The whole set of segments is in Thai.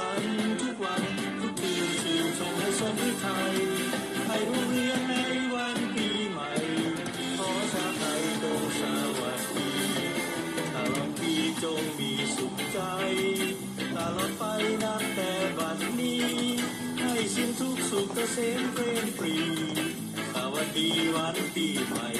สันทุกวัน ทุกคืนชื่นชมให้สมฤทัยให้รุ่งเรืองในวันปีใหม่ ขอชาไทยจงสวัสดีตลอดปีจงมีสุขใจ ตลอดไปนับแต่บัดนี้ ให้สิ้นทุกสุขเกษมเปรมปรีสวัสดีวันปีใหม่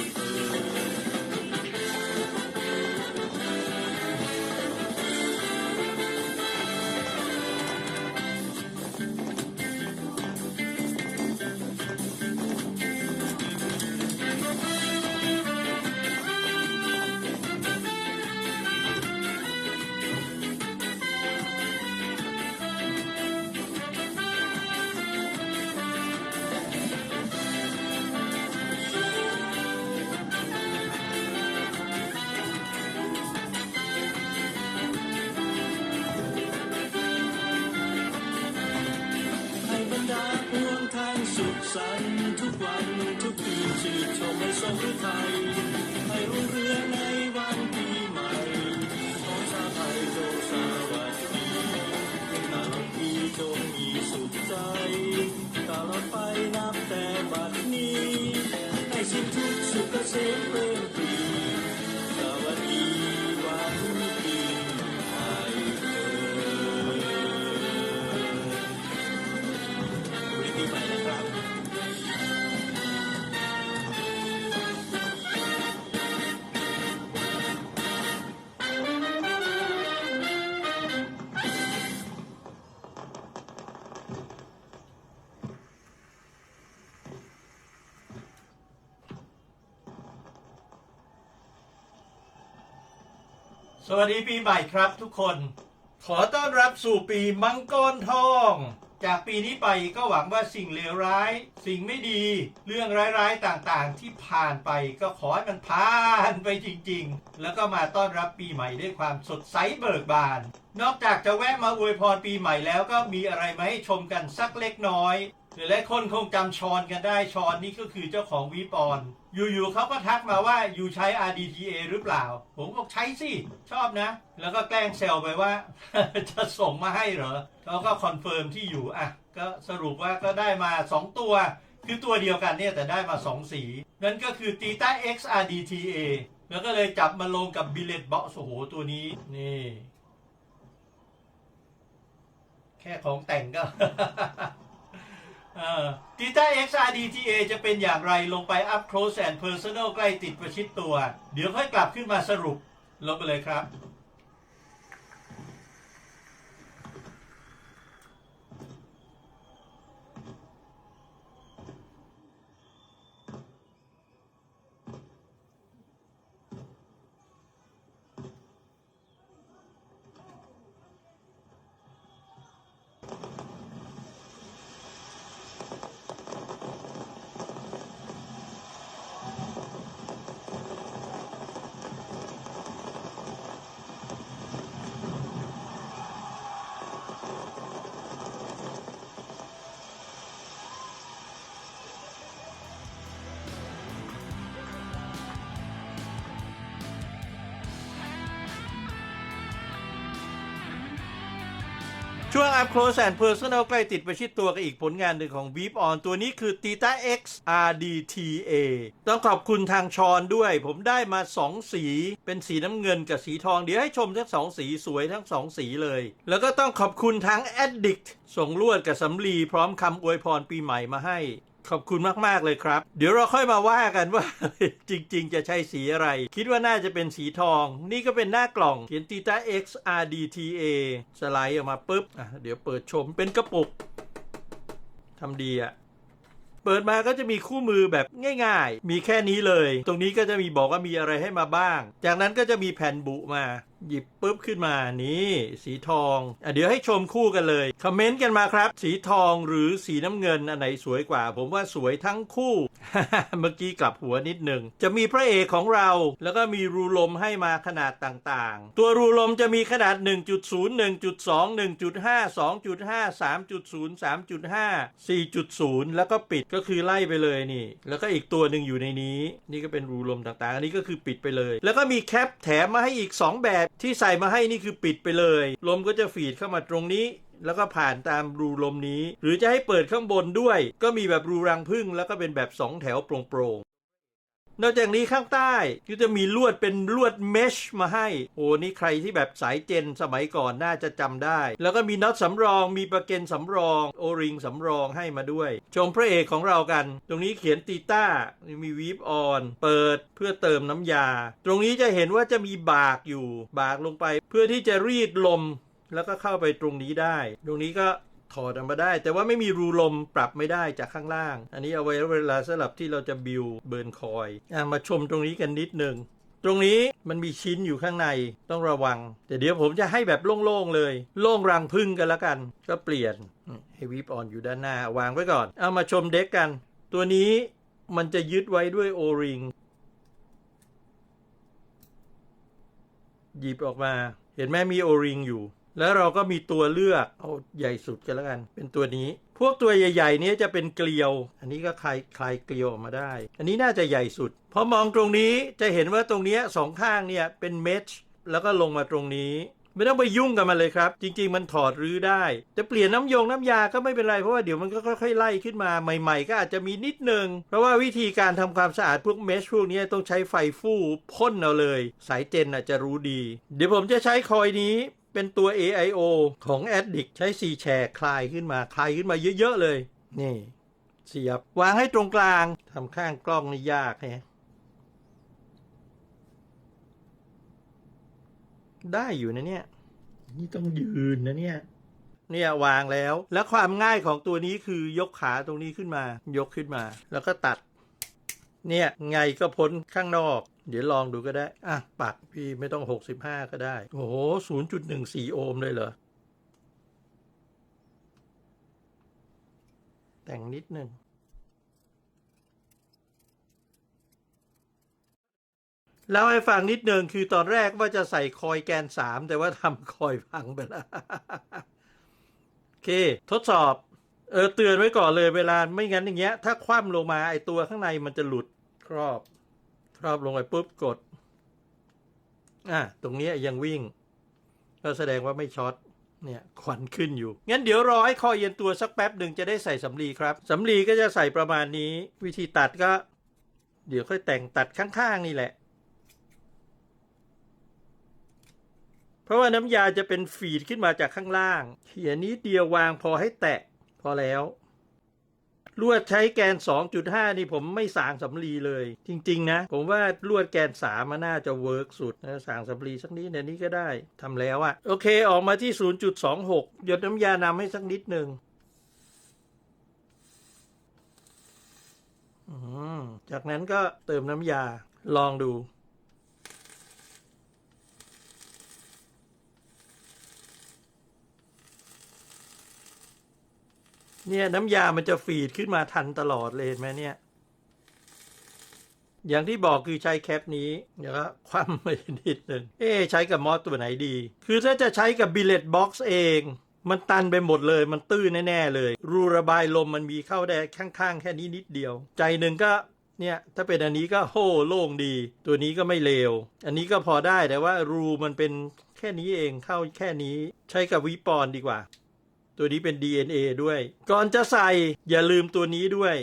สันทุกวันทุกคืนชื่นชมให้สมฤทัยให้รุ่งเรืองในวันปีใหม่ของชาไทยจงสวัสดีตลอดปีจงมีสุขใจตลอดไปนับแต่บัดนี้ ให้สิ้นทุกสุขเกษมเป สวัสดีปีใหม่ครับทุกคน ขอต้อนรับสู่ปีมังกรทอง จากปีนี้ไปก็หวังว่าสิ่งเลวร้าย สิ่งไม่ดี เรื่องร้ายๆต่างๆ ที่ผ่านไปก็ขอให้มันผ่านไปจริงๆ แล้วก็มาต้อนรับปีใหม่ด้วยความสดใสเบิกบาน นอกจากจะแวะมาอวยพรปีใหม่แล้วก็มีอะไรมาให้ชมกันสักเล็กน้อย หลายๆคนคงจำชอนกันได้ชอนนี่ก็คือเจ้าของวีปอน อยู่ๆเขาก็ทักมาว่าอยู่ใช้ RDTA หรือเปล่า ผมบอกใช้สิ ชอบนะ แล้วก็แกล้งเซลไปว่า จะส่งมาให้เหรอเขาก็คอนเฟิร์มที่อยู่อะ ก็สรุปว่าก็ได้มา 2 ตัว คือตัวเดียวกันเนี่ยแต่ได้มา 2 สี นั่นก็คือ Tita X RDTA แล้วก็เลยจับมาลงกับ Billet Box โอ้โหตัวนี้นี่แค่ของแต่งก็ ตีต้า XRDTA จะเป็นอย่างไรลงไป up close and personal ใกล้ติดประชิดตัว เดี๋ยวค่อยกลับขึ้นมาสรุปลงไปเลยครับ ช่วง up close and personal ใกล้ติดประชิดตัวกับอีกผลงานหนึ่งของ v e e p On ตัวนี้คือ Tita X RDTA ต้องขอบคุณทางชอนด้วย ผมได้มา 2 สี เป็นสีน้ำเงินกับสีทอง เดี๋ยวให้ชมทั้งสองสีสวยทั้งสองสีเลย แล้วก็ต้องขอบคุณทาง Addict ส่งลวดกับสำลีพร้อมคำอวยพรปีใหม่มาให้ ขอบคุณมาก ๆ เลยครับ เดี๋ยวเราค่อยมาว่ากันว่า จริง ๆ จะใช้สีอะไร คิดว่าน่าจะเป็นสีทอง นี่ก็เป็นหน้ากล่อง เขียน Tita X RDTA สไลด์ออกมาปุ๊บอะเดี๋ยวเปิดชมเป็นกระปุกทำดีอะเปิดมาก็จะมีคู่มือแบบง่าย ๆ มีแค่นี้เลย ตรงนี้ก็จะมีบอกว่ามีอะไรให้มาบ้าง จากนั้นก็จะมีแผ่นบุมา หยิบปุ๊บขึ้นมานี่สีทองอะเดี๋ยวให้ชมคู่กันเลย คอมเมนต์กันมาครับ สีทองหรือสีน้ำเงินอันไหนสวยกว่า ผมว่าสวยทั้งคู่ เมื่อกี้กลับหัวนิดหนึ่ง จะมีพระเอกของเรา แล้วก็มีรูลมให้มาขนาดต่างๆ ตัวรูลมจะมีขนาด 1.0 1.2 1.5 2.5 3.0 3.5 4.0 แล้วก็ปิดก็คือไล่ไปเลยนี่ แล้วก็อีกตัวหนึ่งอยู่ในนี้ นี่ก็เป็นรูลมต่างๆ อันนี้ก็คือปิดไปเลย แล้วก็มีแคปแถมมาให้อีก 2 แบบที่ใส่มาให้นี่คือปิดไปเลย ลมก็จะฟีดเข้ามาตรงนี้ แล้วก็ผ่านตามรูลมนี้ หรือจะให้เปิดข้างบนด้วย ก็มีแบบรูรังพึ่งแล้วก็เป็นแบบสองแถวโปร่ง นอกจากนี้ข้างใต้ก็จะมีลวดเป็นลวดเมชมาให้ โอ้นี่ใครที่แบบสายเจนสมัยก่อนน่าจะจำได้ แล้วก็มีน็อตสำรองมีประเก็นสำรองโอริงสำรองให้มาด้วย ชมพระเอกของเรากัน ตรงนี้เขียนตีต้ามีวีฟออนเปิดเพื่อเติมน้ำยา ตรงนี้จะเห็นว่าจะมีบากอยู่บากลงไป เพื่อที่จะรีดลมแล้วก็เข้าไปตรงนี้ได้ ตรงนี้ก็ ถอดออกมาได้ แต่ว่าไม่มีรูลมปรับไม่ได้จากข้างล่าง อันนี้เอาไว้เวลาสลับที่เราจะบิวเบิร์นคอยอะมาชมตรงนี้กันนิดหนึ่งตรงนี้มันมีชิ้นอยู่ข้างในต้องระวัง แต่เดี๋ยวผมจะให้แบบโล่งๆเลย โล่งรังพึ่งกันแล้วกัน ก็เปลี่ยนให้วิปออนอยู่ด้านหน้าวางไว้ก่อน เอามาชมเด็กกัน ตัวนี้มันจะยึดไว้ด้วยโอริงหยิบออกมา เห็นไหมมีโอริงอยู่ แล้วเราก็มีตัวเลือกเอาใหญ่สุดกันแล้วกัน เป็นตัวนี้ พวกตัวใหญ่ๆนี้จะเป็นเกลียว อันนี้ก็คลายคลายเกลียวออกมาได้ อันนี้น่าจะใหญ่สุดพอมองตรงนี้จะเห็นว่าตรงเนี้ยสองข้างเนี่ยเป็นเมชแล้วก็ลงมาตรงนี้ไม่ต้องไปยุ่งกับมันเลยครับ จริง ๆ มันถอดรื้อได้ จะเปลี่ยนน้ำยงน้ำยาก็ไม่เป็นไร เพราะว่าเดี๋ยวมันก็ค่อยๆไล่ขึ้นมาใหม่ ๆ ก็อาจจะมีนิดนึง เพราะว่าวิธีการทำความสะอาดพวกเมชพวกนี้ต้องใช้ไฟฟู่พ่นเอาเลย สายเจนอาจจะรู้ดี เดี๋ยวผมจะใช้คอยนี้ เป็นตัว AIO ของ Addict ใช้4แฉกคลายขึ้นมาคลายขึ้นมาเยอะ ๆ เลย นี่ เสียบ วางให้ตรงกลางทำข้างกล้องนี่ยากแฮะได้อยู่นะเนี่ย นี่ต้องยืนนะเนี่ย เนี่ยวางแล้ว แล้วความง่ายของตัวนี้คือยกขาตรงนี้ขึ้นมา ยกขึ้นมา แล้วก็ตัด เนี่ยไงก็พ้นข้างนอก เดี๋ยวลองดูก็ได้ อะ ปักพี่ไม่ต้อง 65 ก็ได้ โอ้โห 0.14 โอห์มเลยเหรอ แต่งนิดนึงเล่าให้ฟังนิดนึงคือตอนแรกว่าจะใส่คอยแกน 3 แต่ว่าทำคอยพังไปแล้ว โอเค ทดสอบ เออ เตือนไว้ก่อนเลยเวลาไม่งั้นอย่างเงี้ย ถ้าคว่ำลงมาไอตัวข้างในมันจะหลุดครอบ ครอบลงไปปุ๊บกด อะตรงนี้ยังวิ่ง ก็แสดงว่าไม่ช็อตเนี่ยควันขึ้นอยู่ งั้นเดี๋ยวรอให้คอยเย็นตัวสักแป๊บหนึ่งจะได้ใส่สำลีครับสำลีก็จะใส่ประมาณนี้ วิธีตัดก็ เดี๋ยวค่อยแต่งตัดข้างๆนี่แหละ เพราะว่าน้ำยาจะเป็นฟีดขึ้นมาจากข้างล่างเขียนนิดเดียววางพอให้แตะ พอแล้ว ลวดใช้แกน 2.5 นี่ผมไม่สางสำลีเลย จริง ๆ นะ ผมว่าลวดแกน3มันน่าจะเวิร์กสุดนะสางสำลีสักนิดเดี๋ยวนี้ก็ได้ทำแล้วอะโอเคออกมาที่ 0.26 หยดน้ำยานำให้สักนิดหนึ่งจากนั้นก็เติมน้ำยาลองดู เนี่ยน้ำยามันจะฟีดขึ้นมาทันตลอดเลยเห็นไหมเนี่ย อย่างที่บอกคือใช้แคปนี้เดี๋ยวก็คว่ำไปนิดหนึ่งเอ๊ใช้กับมอสตัวไหนดี คือถ้าจะใช้กับบิลเลตบ็อกซ์เองมันตันไปหมดเลย มันตื้นแน่ ๆ เลย รูระบายลมมันมีเข้าได้ข้าง ๆ แค่นี้นิดเดียว ใจหนึ่งก็เนี่ย ถ้าเป็นอันนี้ก็โห่โล่งดี ตัวนี้ก็ไม่เลว อันนี้ก็พอได้แต่ว่ารูมันเป็นแค่นี้เองเข้าแค่นี้ใช้กับวิปอนดีกว่า ตัวนี้เป็น DNA ด้วย ก่อนจะใส่อย่าลืมตัวนี้ด้วย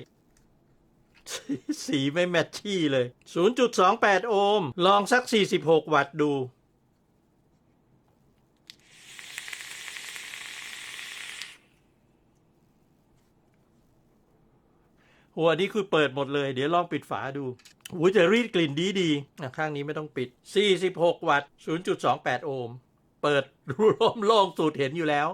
สีไม่แมทชี่เลย 0.28 โอห์ม ลองสัก 46 วัตต์ดู หัวนี้คือเปิดหมดเลย เดี๋ยวลองปิดฝาดูหูจะรีดกลิ่นดีดีข้างนี้ไม่ต้องปิด 46 วัตต์ 0.28 โอห์ม เปิดรูลมโล่งสูตรเห็นอยู่แล้ว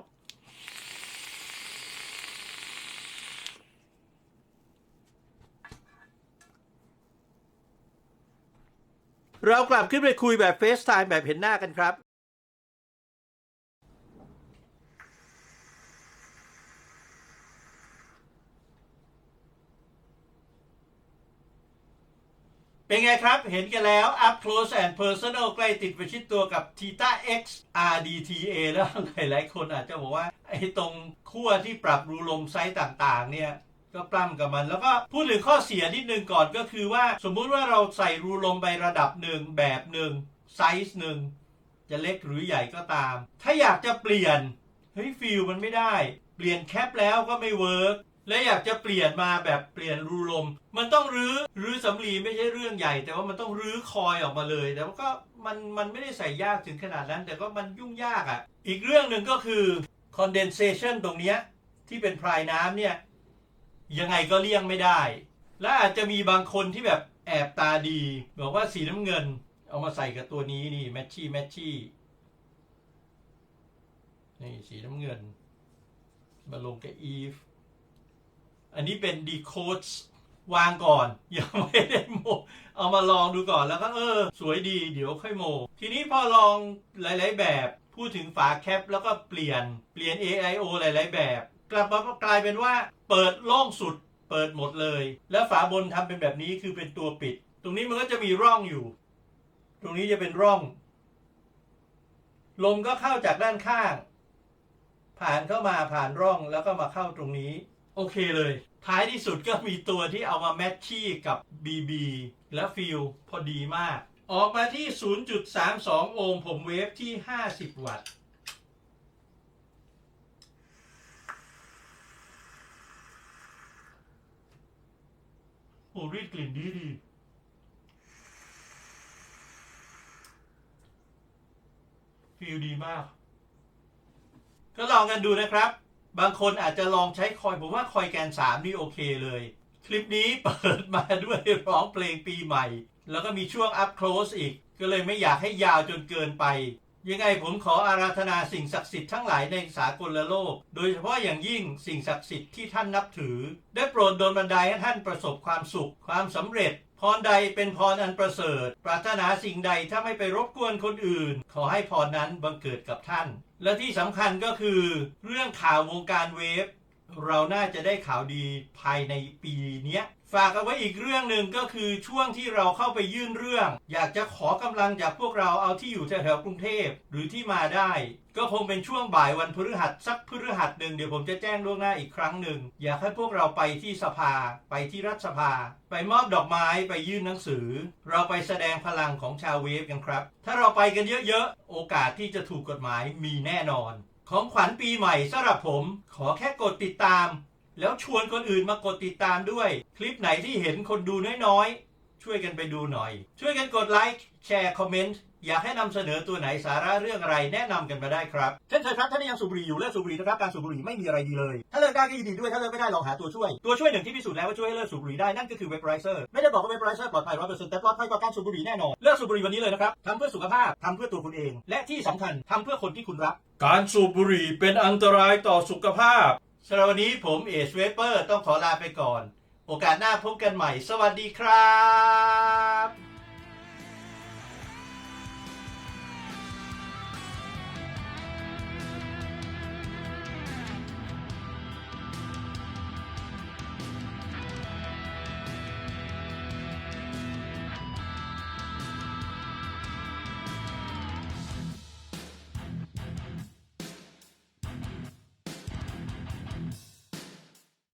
เรากลับขึ้นไปคุยแบบเฟซไทม์แบบเห็นหน้ากันครับ เป็นไงครับ เห็นกันแล้ว up close and personal ใกล้ติดประชิดตัวกับ Theta X RDTA แล้วหลายๆคนอาจจะบอกว่า ไอ้ตรงขั้วที่ปรับรูลมไซส์ต่าง ๆ เนี่ย ก็ปล้ำกับมัน แล้วก็พูดถึงข้อเสียนิดนึงก่อนก็คือว่าสมมุติว่าเราใส่รูลมไประดับหนึ่งแบบหนึ่งไซส์หนึ่งจะเล็กหรือใหญ่ก็ตาม ถ้าอยากจะเปลี่ยนเฮ้ยฟิลมันไม่ได้ เปลี่ยนแคปแล้วก็ไม่เวิร์กและอยากจะเปลี่ยนมาแบบเปลี่ยนรูลม มันต้องรื้อรื้อสำลีไม่ใช่เรื่องใหญ่ แต่ว่ามันต้องรื้อคอยออกมาเลย แต่ว่าก็มันมันไม่ได้ใส่ยากถึงขนาดนั้น แต่ก็มันยุ่งยากอะ่ะ อีกเรื่องหนึ่งก็คือ condensation ตรงเนี้ยที่เป็นพรายน้ำเนี่ย ยังไงก็เลี่ยงไม่ได้ และอาจจะมีบางคนที่แบบแอบตาดี บอกว่าสีน้ำเงิน เอามาใส่กับตัวนี้นี่แมทชี่แมทชี่นี่สีน้ำเงิน มาลงกับอีฟ อันนี้เป็นดีโคดวางก่อน ยังไม่ได้โม เอามาลองดูก่อนแล้วก็เออ สวยดีเดี๋ยวค่อยโม ทีนี้พอลองหลาย ๆ แบบ พูดถึงฝาแคปแล้วก็เปลี่ยนเปลี่ยน AIO หลาย ๆ แบบ กลับมากลายเป็นว่าเปิดโล่งสุดเปิดหมดเลย แล้วฝาบนทำเป็นแบบนี้คือเป็นตัวปิด ตรงนี้มันก็จะมีร่องอยู่ ตรงนี้จะเป็นร่อง ลมก็เข้าจากด้านข้าง ผ่านเข้ามาผ่านร่องแล้วก็มาเข้าตรงนี้ โอเคเลย ท้ายที่สุดก็มีตัวที่เอามาแมทชี่กับ BB และฟิลพอดีมาก ออกมาที่ 0.32 โอห์มผมเวฟที่ 50 วัตต์ รีดกลิ่นดีดีฟิลดีมาก ก็ลองกันดูนะครับ บางคนอาจจะลองใช้คอย ผมว่าคอยแกน3นี่โอเคเลย คลิปนี้เปิดมาด้วยร้องเพลงปีใหม่ แล้วก็มีช่วง up close อีก ก็เลยไม่อยากให้ยาวจนเกินไป ยังไงผมขออาราธนาสิ่งศักดิ์สิทธิ์ทั้งหลายในสากลโลก โดยเฉพาะอย่างยิ่งสิ่งศักดิ์สิทธิ์ที่ท่านนับถือ ได้โปรดดลบันดาลให้ท่านประสบความสุข ความสำเร็จ พรใดเป็นพรอันประเสริฐ ปรารถนาสิ่งใดถ้าไม่ไปรบกวนคนอื่น ขอให้พรนั้นบังเกิดกับท่าน และที่สำคัญก็คือ เรื่องข่าววงการเวฟเราน่าจะได้ข่าวดีภายในปีนี้ ฝากเอาไว้อีกเรื่องหนึ่งก็คือช่วงที่เราเข้าไปยื่นเรื่อง อยากจะขอกำลังจากพวกเราเอาที่อยู่แถวๆกรุงเทพหรือที่มาได้ ก็คงเป็นช่วงบ่ายวันพฤหัสสักพฤหัสหนึ่งเดี๋ยวผมจะแจ้งล่วงหน้าอีกครั้งหนึ่งอยากให้พวกเราไปที่สภา ไปที่รัฐสภา ไปมอบดอกไม้ไปยื่นหนังสือ เราไปแสดงพลังของชาวเวฟกันครับ ถ้าเราไปกันเยอะๆโอกาสที่จะถูกกฎหมายมีแน่นอน ของขวัญปีใหม่สำหรับผม ขอแค่กดติดตาม แล้วชวนคนอื่นมากดติดตามด้วย คลิปไหนที่เห็นคนดูน้อยๆ ช่วยกันไปดูหน่อย ช่วยกันกดไลค์แชร์คอมเมนต์อยากให้นำเสนอตัวไหนสาระเรื่องอะไรแนะนำกันมาได้ครับเช่นเคยครับถ้ายังสูบบุหรี่อยู่เลิกสูบบุหรี่นะครับการสูบบุหรี่ไม่มีอะไรดีเลย ถ้าเลิกได้ก็ยินดีด้วยถ้าเลิกไม่ได้ลองหาตัวช่วย ตัวช่วยหนึ่งที่พิสูจน์แล้วว่าช่วยให้เลิกสูบบุหรี่ได้นั่นก็คือเวปไรเซอร์ไม่ได้บอกว่าเวปไรเซอร์ปลอดภัยร้อยเปอร์เซ็นต์แต่ปลอดภัยกว่าการสูบบุหรี่แน่นอนเลิกสูบบุหรี่วันนี้เลยนะครับทำเพื่อสุขภาพทำเพื่อตัวคุณเอง และที่สำคัญทำเพื่อคนที่คุณรัก การสูบบุหรี่เป็นอันตรายต่อสุขภาพ สำหรับวันนี้ผมเอชเวเปอร์ต้องขอลาไปก่อน โอกาสหน้าพบกันใหม่ สวัสดีครับ